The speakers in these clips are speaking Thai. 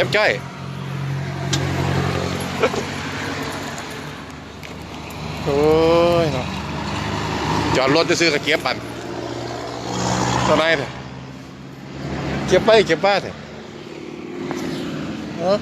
ก็บจ้อยโอ้ยเนาะจอดรถจะซื้อกับเก็บปันตอนไหนเถอะเก็บไปเก็บบ้าเถอะเอ้า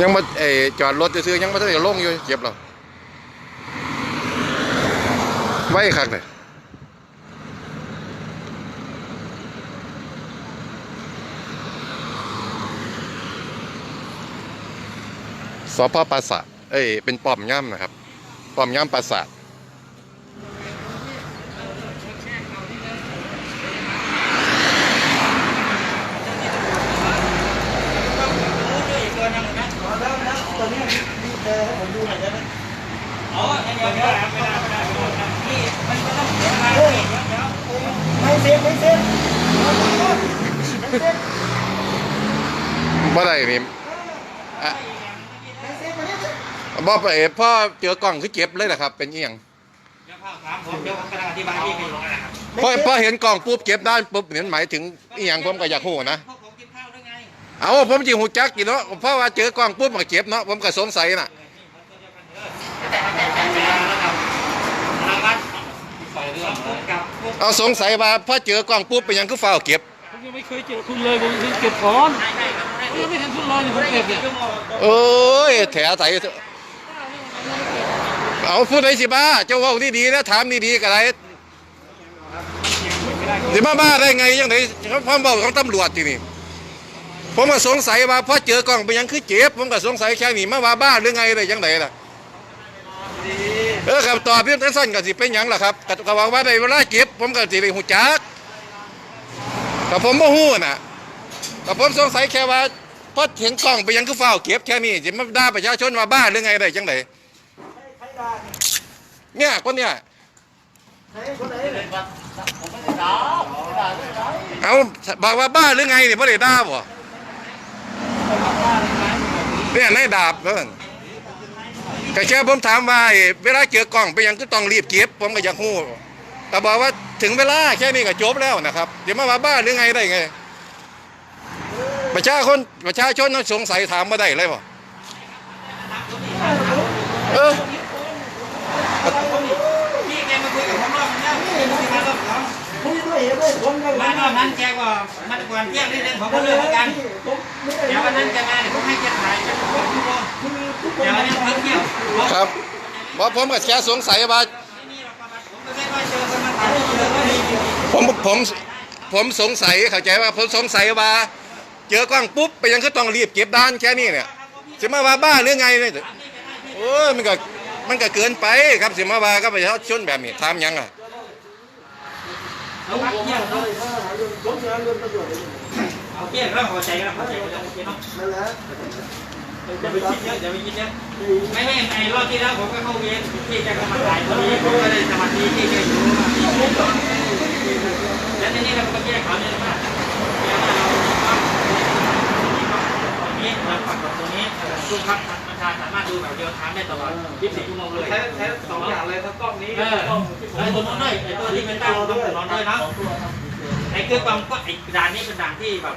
ยังมาเอจอดรถจะซื้อยังไม่ได้ลงอยู่เก็บหรอไว้คักเลย สพปราสาทเอ้ยเป็นป้อมย่ำนะครับป้อมย่ำปราสาท อ๋อเดี๋ยวเดี๋ยวไม่ได้ไม่ได้นี่มันก็ต้องเสียเวลาพี่เดี๋ยวเดี๋ยว ไม่เซ็นไม่เซ็นไม่เซ็น บ่ได้นี่อะ ไม่เซ็นมาเนี่ย บ่ไปพ่อเจอกล้องคือเจ็บเลยนะครับ เป็นเอียงเดี๋ยวพ่อถามผมเดี๋ยวผมกำลังอธิบายพี่ไปอยู่นะครับพอพอเห็นกล้องปุ๊บเจ็บด้านปุ๊บเห็นหมายถึงอีหยังผมก็อยากฮู้นะพวกผมกินข้าวด้วยไงเอาผมจิหูจักกี่เนาะเพราะว่าเจอกล้องปุ๊บมันก็เจ็บเนาะผมก็สงสัยน่ะทางวัดใส่เรื่องกับพวกเอาสงสัยว่าพอเจอกล้องปุ๊บเป็นหยังคือฝ้าวเก็บ ผมยังไม่เคยเจอคุณเลยผมเก็บของใช่ใช่ครับผมยังไม่เห็นคุณเลยผมเก็บเนี่ยโอ้ยแถใส่ เอาพูดได้สิบ้าเจ้าเว่าดีๆนะถามดีๆก็ได้สิมาบ้าได้ไงยังไงเขาพ่อบอกของตำรวจที่นี่ผมก็สงสัยว่าพอเจอกล้องเป็นหยังคือเจ็บผมก็สงสัยแค่นี้มาว่าบ้าหรือไงได้ยังไงล่ะเออครับตอบเพียงสั้นๆก็สิเป็นหยังล่ะครับก็ก็ว่าว่าได้เวลาเจ็บ ผมก็สิไปหูจักแต่ผมบ่ฮู้น่ะแต่ผมสงสัยแค่ว่าพอเห็นกล้องไปยังคือเฝ้าเก็บแค่นี้สิมาด่าประชาชนว่าบ้าหรือไงได้จังไดใครด่า เนี่ยคนเนี่ยเอาบอกว่าบ้าหรือไงเนี่ยพ่อเดด่าบ่เนี่ยนายดาบเพิ่นก็แค่ผมถามว่าเวลาเจอกล้องไปยังก็ต้องรีบเก็บ ผมก็อยากฮู้แต่บอกว่าถึงเวลาแค่นี้ก็จบแล้วนะครับเดี๋ยวมาว่าบ้าหรือไงได้ไง ประชาชนประชาชนต้องสงสัยถามมาได้เลยบ่เออ พี่แกมาคุยกับผมรอบนึงแล้วพี่มาคุยรอบสอง คุยด้วยเหตุด้วยผลกันมารอนั้นแกก็มันกวนเที่ยงนิดนึงผมก็เลยเหมือนกันผมไม่ได้เดี๋ยววันนั้นแกมาเดี๋ยวผมให้แกถ่ายแกผมบอกทุกคนคือทุกคนเดี๋ยววันนี้เพิ่งเที่ยวครับว่าผมก็แค่สงสัยว่าไม่มีหรอกประมาณผมก็ไม่ค่อยเจอสมาชิกเจอก็มีผมผมผมสงสัยเข้าใจว่าผมสงสัยว่าเจอกล้องปุ๊บไปยังก็ต้องรีบเก็บด้านแค่นี้เนี่ยสิมาว่าบ้าหรือไงเนี่ยโอ้ยมันก็มันก็เกินไปครับสิมาว่าก็ประชาชนแบบนี้ทำยังอะ เอาพักเที่ยงเนาะผมจะเรื่องปรี้ยงแล้วพอใจแล้วพอใจแล้วโอเคเนาะนั่นแหละอย่าไปคิดเยอะอย่าไปคิดเยอะไม่ไม่ไอ้รอบที่แล้วผมก็เข้าเวรพี่แกก็มาถ่ายพอดีผมก็เลยสวัสดีพี่แกอยู่แล้วทีนี้เราก็แยกเขาเนี่ยว่าแกว่าเรานี้เราปักกับตรงนี้ทุกพักประ ชาสามารถดูแบบเดียวทามได้ตลอด 24 ชั่วโมงเลยใช้ใช้สองอย่างเลยทั้งกล้องนี้เออไอ้ตัวนู้นด้วยไอ้ตัวที่เป็นตั้งต้องนอนด้วยนะไอ้คือความก็ไอ้ด่านนี้เป็นด่านที่แบบ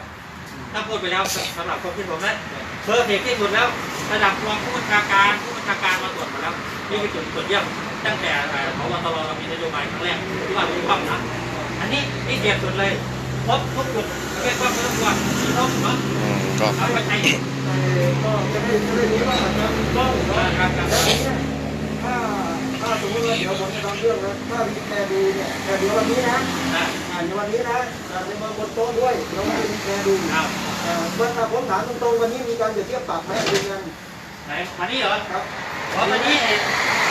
ถ้าพูดไปแล้วสำหรับความคิดผมนะเพอร์เฟกที่สุดแล้วระดับรองผู้บัญชาการผู้บัญชาการมาตรวจมาแล้วนี่คือจุดตรวจเยี่ยมตั้งแต่พบตรเรามีนโยบายครั้งแรกที่ว่ามีความนะอันนี้นี่เดียบสุดเลย พบทุกจุดเรียกว่าไม่ต้องกลัวมีครบเนาะอืมก็เอาไปใช้ก็จะไม่จะไม่นี้ว่าต้องครับครับถ้าถ้าสมมติว่าเดี๋ยวผมจะทำเรื่องนะถ้ามีแกดูเนี่ยแกดูวันนี้นะอ่าอ่านวันนี้นะอ่านในมาบนโต๊ะด้วยเราไม่มีแกดูครับเมื่อผมถามตรงๆวันนี้มีการเปรียบเทียบปรับไหมดูเงินไหนวันนี้เหรอครับเพราะวันนี้ไอ้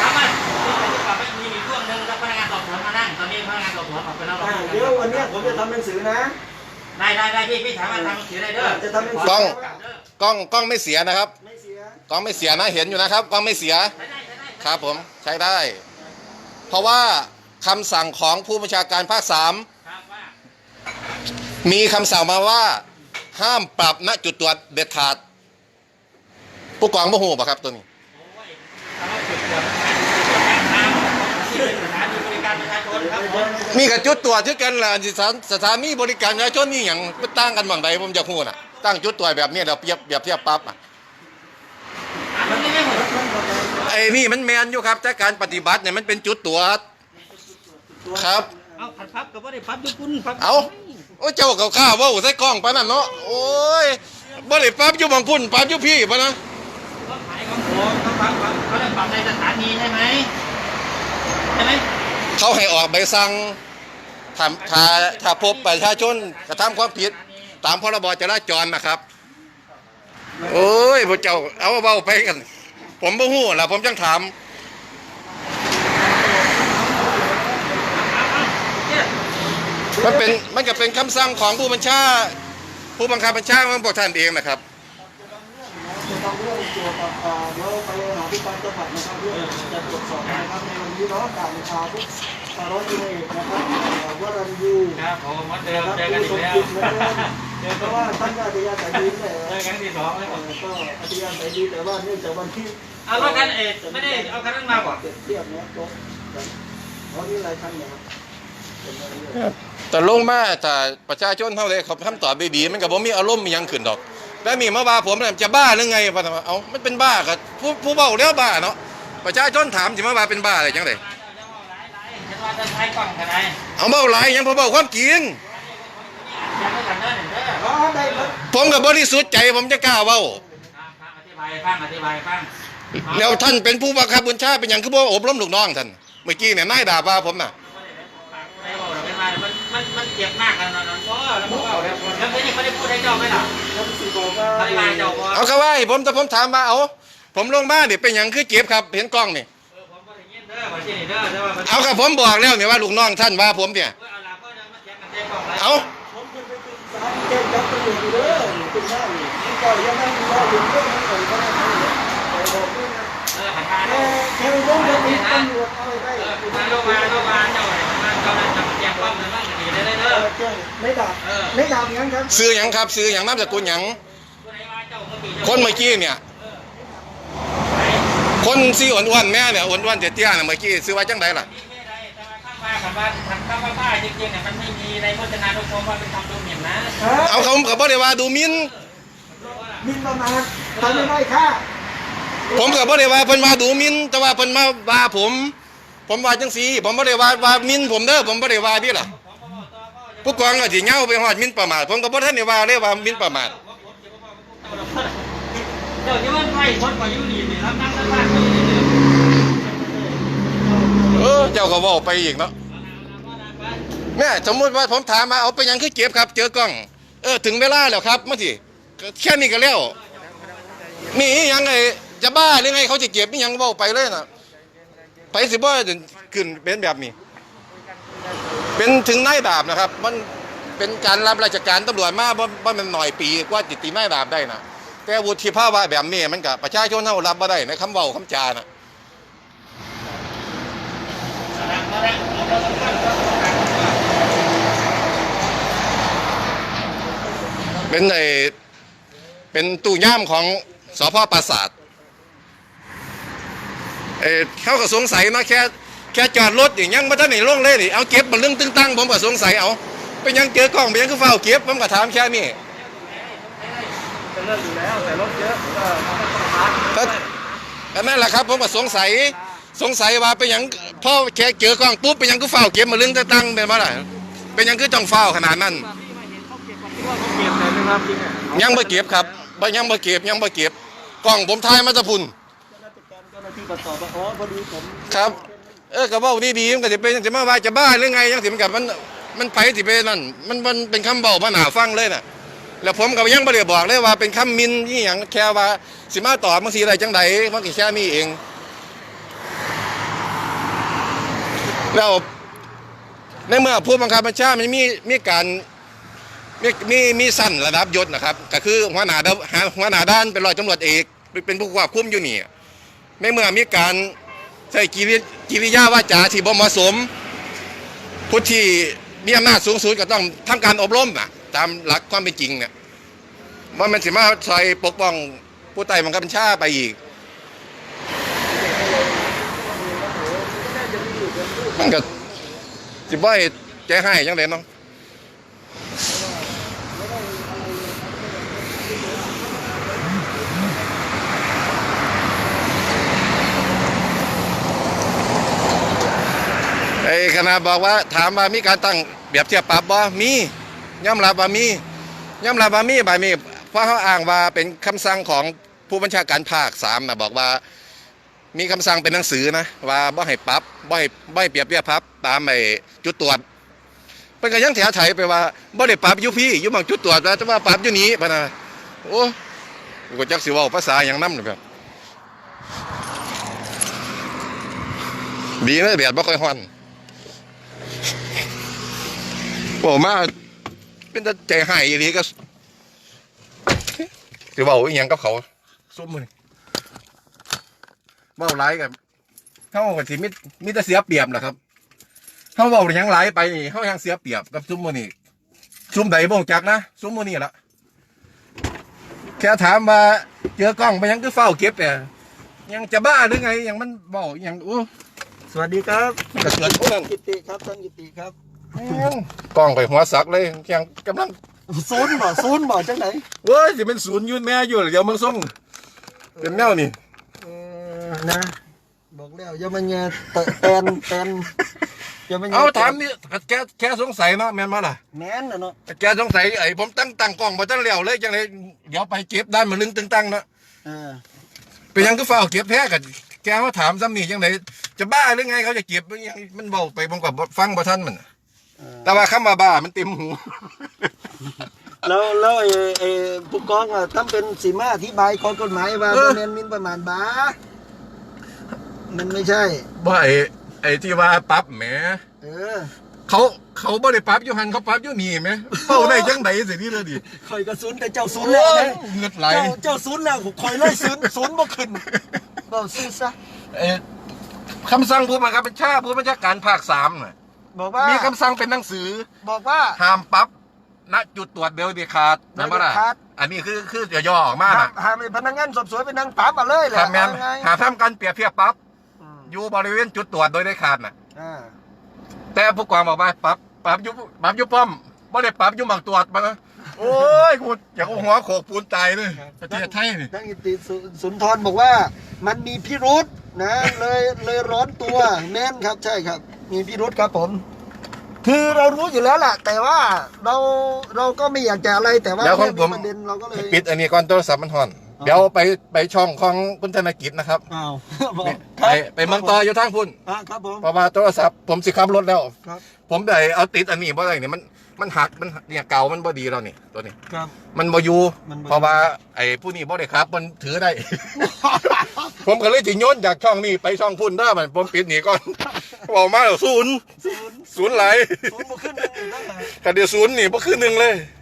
ถามว่าที่ผมจะกลับไปมีมีช่วงหนึ่งแล้วพนั พนักงานสอบสวนออกไปแล้วอ่าเดี๋ยววันเนี้ยผมจะทำหนังสือนะ ได้ได้ได้พี่พี่ถามว่าทำหนังสือได้เด้อจะทำหนังสืกล้อง กลับเด้อกล้องกล้องไม่เสียนะครับ ไม่เสียกล้องไม่เสียนะเห็นอยู่นะครับกล้องไม่เสียใช้ได้ใช้ได้ครับผมใช้ได้ เพราะว่าคำสั่งของผู้บัญชาการภาคสามครับว่ามีคำสั่งมาว่า ห้ามปรับณจุดตรวจเด็ดขาด ผู้กองบ่หูป่ะครับตัวนี้ โอ้ยถา มว่าจุดตรวจจุดตรวจการทางที่เป็นสถานีบริการประชาชนนครับผมมีกับจุดตรวจที่กันแหละสถานสถานีบริการประชาชนนี่อย่างมันตั้งกันบางใดผมจะพูดน่ะตั้งจุดตรวจแบบนี้เราเปรียบเปรียบเทียบปั๊บอะอะมันไม่ไม่หมดไอ้นี่มันแมนอยู่ครับแต่การปฏิบัติเนี่ยมันเป็นจุดตรวจครับ เอาขันพับกับว่าได้พับยุคุณพับเอาโอ้เจ้ากับข้าวเว่าใส่กล้องไปนั่นเนาะโอ้ยบ่ได้ปั๊บอยู่บางพุ่นปั๊บอยู่พี่ปะนะก็ขายของผมเขาพับพับเขาได้ปรับในสถานีใช่ไหมใช่ไหม เขาให้ออกใบสั่งถ้าถ้าถ้าพบประชาชนกระทำความผิด ตามพรบจราจรนะครับ โอ้ยพวกเจ้าเอาเบาไปกัน ผมบ่ฮู้ล่ะผมจังถามมันเป็นมันก็เป็นคำสั่งของผู้บัญชา ผู้บังคับบัญชาของพวกท่านเองนะครับ จะต้องเรื่องเกี่ยวกับอ่าเดี๋ยวไปจังหวัดนะครับเรื่อจะตรวจสอบนะครับในวันนี้เนาะการพาทุกสารวัตรเอกนะครับอ่าวรัญยูครับผมมือนเดิมนะครับเจอกันอีกแล้วเพราะว่าท่านก็อัธยาศัยดีแต่เจอกันที่สองแล้วก็อัธยาศัยดีแต่ว่าเนื่องจากวันที่เอารถกันเอ็ดไม่ได้เอาคันนั้นมาก่อนเทียบเนี้ยตรงเพราะนี่หลายท่านเนี่ยครับแต่ลงมาแต่ประชาชนเท่าเลยเขาคำตอบดีๆมันก็บ่มีอารมณ์มียังขึ้นดอก แล้วมีมาว่าผมน่ะจะบ้าหรือไงปะเอามันเป็นบ้าก็ผู้ผู้เบ้าแล้วบ้าเนาะประชาชนถามสิมาว่าเป็นบ้าอะไรจังไดเห็นว่าจะใช้กล่องกันไหนเอาเบ้าหลายหยังเพอเบ้าความจริงยังไม่ทันเด้อเด้ออ๋อได้ครับผมกับบริสุทธิ์ใจผมจะกล้าเว้าฟังอธิบายฟังอธิบายฟังแล้วท่านเป็นผู้บังคับบัญชาเป็นหยังคือบ่อบรมลูกน้องท่านเมื่อกี้เนี่ยนายด่าว่าผมน่ะ จ็บมากขนาดนั้นก็แล้วพวกเราแล้วแล้วนี่ไม่ได้พูดให้เจ้าไหมล่ะท่านสิบอกว่าอธิบายเจ้าก่อนเอาเขาว่าให้ผมแต่ผมถามว่าเอาผมลงมาเนี่ยเป็นหยังคือเจ็บครับเห็นกล้องนี่เออผมก็ได้ยินเด้อว่าที่นี่เด้อแต่ว่ามันเอากับผมบอกแล้วเนี่ยว่าลูกน้องท่านว่าผมเนี่ยเพื่อเอาล่ะก็ยังมาแจ้งกันได้กล่องไรเอาผมจะไปตึกษาแก้จับตำรวจอยู่เด้อตึกหน้านี่นี่ก็ยังไม่มีว่าลุงเรื่องนั้นก่อนก็ได้นะแต่บอกด้วยนะเออหันมาแค่แค่ลงจะมีตำรวจเอาไปได้เออมาโลมาโลมาเจ้าไหนมา เจ้านั้นจะแจ้งความเลยว่าดีได้เด้อแจ้งไม่ดับไม่ดับงั้นครับซื้อหยังครับ ซื้อหยังนามสกุลหยังผู้ใดว่าเจ้าเมื่อกี้คนเมื่อกี้เนี่ย คนซีอ้วนๆแม่เนี่ยอ้วนๆเตี้ยๆน่ะเมื่อกี้ซื้อว่าจังไดล่ะนี่ไม่ได้แต่ว่าข้างว่าคำว่าคำว่าป้าจริงๆเนี่ยมันไม่มีในพจนานุกรมว่าเป็นคำดูหมิ่นนะเอาเขาเขาบ่ได้ว่าดูหมินมินประมาณทำไม่ได้ค่ะผมก็บ่ได้ว่าเพิ่นว่าดูหมินแต่ว่าเพิ่นมาว่าผม ผมว่าจังซี่ผมบ่ได้ว่าว่าหมินผมเด้อผมบ่ได้ว่าพี่ล่ะผู้กองก็สิเหงาไปฮอดหมินประมาทผมก็บ่ทันได้ว่าเลยว่าหมินประมาทเดี๋ยวนี้มันไฟคนกว่ายูนีนี่รับนั่งด้านล่างก็ยูนีเลยเออเจ้าก็เว้าไปอีกเนาะแม่สมมุติว่าผมถามมาเอาไปหยังคือเก็บครับ เจอกล้อง เออถึงเวลาแล้วครับมาสิแค่นี้ก็แล้วมีอีหยังไงจะบ้าหรือไงเขาจะเก็บอีหยังเว้าไปเลยน่ะ ไปสิบ่ขึ้นเป็นแบบนี้ เป็นถึงนายดาบนะครับ มันเป็นการรับราชการตำรวจมาบ่บ่มันหน่อยปีกว่าติดตีนายดาบได้นะแต่วุฒิภาวะแบบนี้มันกับประชาชนเฮารับบ่ได้ในคำเว้าคำจาน่ะเป็นไอเป็นตู้ย่ามของสพปราสาท เออเขาก็สงสัยเนาะแค่แค่จอดรถอย่างยังบ่ทันได้ลงเลยนี่เอาเก็บมาเรื่องตึงตั้งผมก็สงสัยเอาเป็นหยังเจอกล้องเป็นหยังคือเฝ้าเก็บผมก็ถามแค่นี้จะเลิกอยู่แล้วแต่รถเยอะก็ก็ก็นั่นแหละครับผมก็สงสัยสงสัยว่าเป็นหยังพ่อแค่เจอกล้องปุ๊บเป็นหยังคือเฝ้าเก็บมาเรื่องตึงตั้งเป็นว่าล่ะเป็นหยังคือต้องเฝ้าขนาดนั้นเก็บแต่ไม่รับจริงอะยังบ่เก็บครับบ่ยังบ่เก็บยังบ่เก็บกล้องผมถ่ายมาจะพุ่นเจ้าหน้า ที่กาตอบว่าอ๋อพอดีผมครับ เออก็เว้าดีๆมันก็สิเป็นสิมาว่าจะบ้าหรือไงจังสิมันกับมันมันไปสิไปนั่นมันมันเป็นคำเว้ามาหนาฟังเลยน่ะ แล้วผมก็ยังบ่ได้บอกเลยว่าเป็นคำมินอีหยังแค่ว่าสิมาตอบจังซี่ได้จังไดมันก็แค่นี้เอง แล้วในเมื่อผู้บังคับบัญชามันมีมีการมีมีมีสั้นระดับยศนะครับ ก็คือหัวหน้าดาวหัวหน้าด้านเป็นรอยตำรวจเอก เป็นผู้ควบคุมอยู่นี่ ในเมื่อมีการใช้กิริกิริยาว่าจาที่บ่เหมาะสมผู้ที่มีอำนาจสูงสุดก็ต้องทำการอบรมนะตามหลักความเป็นจริงเนี่ยว่ามันสิมาซอยปกป้องผู้ใต้บังคับบัญชาไปอีก มันก็สิบ่ให้ใจให้จังไดเนาะ อ้คณะบอกว่าถามว่ามีการตั้งเปรียบเทียบปรับบ่มียอมรับว่ามียอมรับว่ามีบ่ายมีเพราะเขาอ้างว่าเป็นคำสั่งของผู้บัญชาการภาคสามนะบอกว่า มีคำสั่งเป็นหนังสือนะว่าบ่ให้ปรับบ่ให้บ่ให้เปรียบเทียบปรับตามไอ้จุดตรวจเป็นก็ยังแถวไถไปว่าบ่ได้ปรับอยู่พี่อยู่บางจุดตรวจว่าแต่ว่าปรับอยู่นี้ปะนะโอ้กูจักสิเว้าภาษาหยังนำนี่แบบดีนะแดดบ่ค่อยร้อน โอ้มาเป็นแต่ใจหายอีหลีก็สิเว้าอีหยังกับเขาซุ่มมื้อนี้เว้าหลายกับเขาก็สิมีมีแต่เสียเปรียบนะครับเขาเว้าหยังหลายไปนี่เขายังเสียเปรียบกับซุ้มมื้อนี้ซุ้มใดบ่งจักนะซุ้มมื้อนี้ละแค่ถามว่าเจอกล้องไปยังคือเฝ้าเก็บแต่ยังจะบ้าหรือไงยังมันเว้าอหยังอู้ สวัสดีครับกระเสือนพวกนั้นกิติครับท่านกิติครับกล้องไปหัวสักเลยยังกำลังศูนย์บ่ศูนย์บ่จังไหนเว้ยสิเป็นศูนย์ยืนแม่อยู่เดี๋ยวมึงส่งเป็นแนวนี่เออนะ บอกแล้วอย่ามาแง่เตะแตนแตนอย่ามาแง่เอาถามนี่แกแค่สงสัยเนาะแม่นมาล่ะแม่นน่ะเนาะแกสงสัยไอ้ผมตั้งตั้งกล้องมาตั้งเลี้ยวเลยจังเลยเดี๋ยวไปเก็บด้านมาลึงตึงตั้งเนาะเออเป็นหยังก็ฝ้าวเก็บแท้กัน แกมาถามซ้ำนี่จังไดจะบ้าหรือไงเขาจะเก็บมันยังมันเบาไปผมกับฟังบ่ทันมันเออแต่ว่าคำว่าบ้ามันเต็มหู แล้วแล้วไอ้ไอ้ผู้กองอะทำเป็นสีมาอธิบายข้อกฎหมายว่าเออ บ่แม่นหมินประมาณบามันไม่ใช่ บ่ไอ้ไอ้ที่ว่าปรั๊บแหมเออเขาเขาบ่ได้ปรั๊บอยู่หันเขาปรั๊บอยู่นี่แหมเฝ้าได้จังไดสินี่เลยดิคอยกระสุนแต่เจ้าศูนย์แล้วนะ เหงือดไหล เจ้าเจ้าศูนย์แล้วคอยไล่ศูนย์ศูนย์บ่ขึ้น เบาซื่อซะเอ่อคำสั่งผู้บังคับบัญชาผู้บัญชาการภาคสามน่ะบอกว่ามีคำสั่งเป็นหนังสือ บอกว่า ห้ามปรั๊บณจุดตรวจเบลเดขาดนะบ่ล่ะเบลเดขาดอันนี้คือคือเดี๋ยวย่อออกมาห้าน่ะมห้ามให้พนักงานสอบสวนเป็นนางปราบมาเลยแหละครับแม่นเอาไงหาทำการเปรียบเทียบปรั๊บอืมอยู่บริเวณจุดตรวจโดยได้ขาดน่ะ อ่าแต่ผู้กองบอกว่าปรับปรับอยุบปรับอยุบป้อมไม่ได้ปรับอยุบหมักตรวจมานะ โอ้ยกูอยากเอาหัวโขกปูนตายเลยประเทศไทยนี่นักอิติสุสุนทรบอกว่ามันมีพิรุษนะเลยเลยร้อนตัวแม่นครับใช่ครับ มีพิรุษครับผม คือเรารู้อยู่แล้วแหละแต่ว่าเราเราก็ไม่อยากจะอะไรแต่ว่าเดี๋ยวของผมประเด็นเราก็เลย ปิดอันนี้ก่อนโทรศัพท์มันห่อนอ๋อ เดี๋ยวไปไปช่องของคุณธนกิจนะครับอ้าวบอกไปไปเมืองต่ออยู่ทางพุ่นอะครับผมเพราะว่าโทรศัพท์ผมสิขับรถแล้ว ครับผมได้เอาติดอันนี้เพราะอะไรเนี่ยมันมันหักมันเนี่ยเก่ามันบ่ดีแล้วนี่ตัวนี้ ครับ มันบ่อยู่มันบ่อยู่ เพราะว่าไอ้ผู้นี้บ่ได้ครับ มันถือได้ ผมก็เลยสิโยนจากช่องนี้ไปช่องพุ่นได้มันผมปิดหนีก่อนบอกมาแล้วศูนย์ศูนย์ศูนย์ไหลศูนย์บวกขึ้นหนึ่งอีกแล้วเหรอกันเดียวศูนย์นี่บ่คือหนึ่งเลยอ